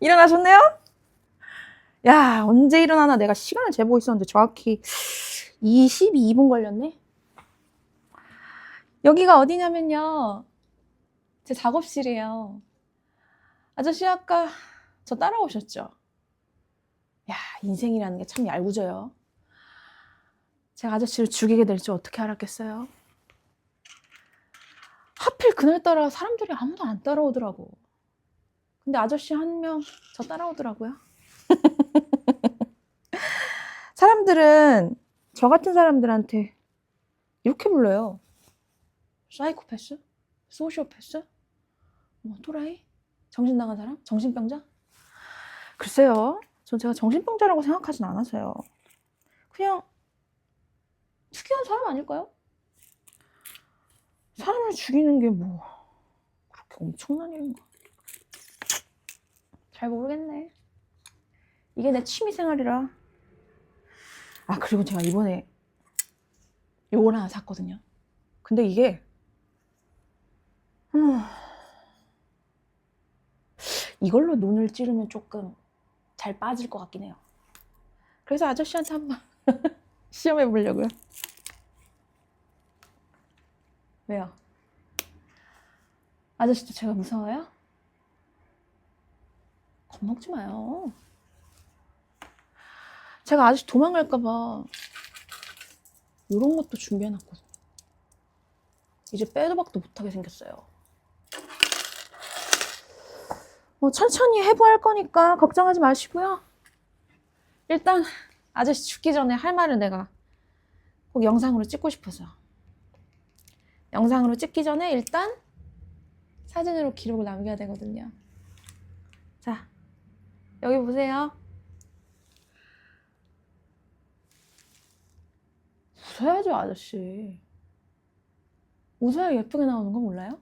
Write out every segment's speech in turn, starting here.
일어나셨네요? 야, 언제 일어나나 내가 시간을 재보고 있었는데 정확히 22분 걸렸네? 여기가 어디냐면요. 제 작업실이에요. 아저씨 아까 저 따라오셨죠? 야, 인생이라는 게 참 얄궂어요. 제가 아저씨를 죽이게 될 줄 어떻게 알았겠어요? 하필 그날따라 사람들이 아무도 안 따라오더라고. 근데 아저씨 한 명 저 따라오더라고요. 사람들은 저 같은 사람들한테 이렇게 불러요. 사이코패스? 소시오패스? 뭐 또라이? 정신 나간 사람? 정신병자? 글쎄요. 전 제가 정신병자라고 생각하진 않아서요. 그냥 특이한 사람 아닐까요? 사람을 죽이는 게 뭐 그렇게 엄청난 일인가? 잘 모르겠네. 이게 내 취미 생활이라. 아 그리고 제가 이번에 요걸 하나 샀거든요. 근데 이게 음, 이걸로 눈을 찌르면 조금 잘 빠질 것 같긴 해요. 그래서 아저씨한테 한번 시험해 보려고요. 왜요? 아저씨도 제가 무서워요? 겁먹지 마요. 제가 아저씨 도망갈까봐 이런 것도 준비해놨거든요. 이제 빼도 박도 못하게 생겼어요. 뭐 천천히 해부할 거니까 걱정하지 마시고요. 일단 아저씨 죽기 전에 할 말을 내가 꼭 영상으로 찍고 싶어서 영상으로 찍기 전에 일단 사진으로 기록을 남겨야 되거든요. 자, 여기 보세요. 웃어야죠, 아저씨. 웃어야 예쁘게 나오는 거 몰라요?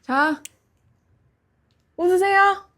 자, 웃으세요.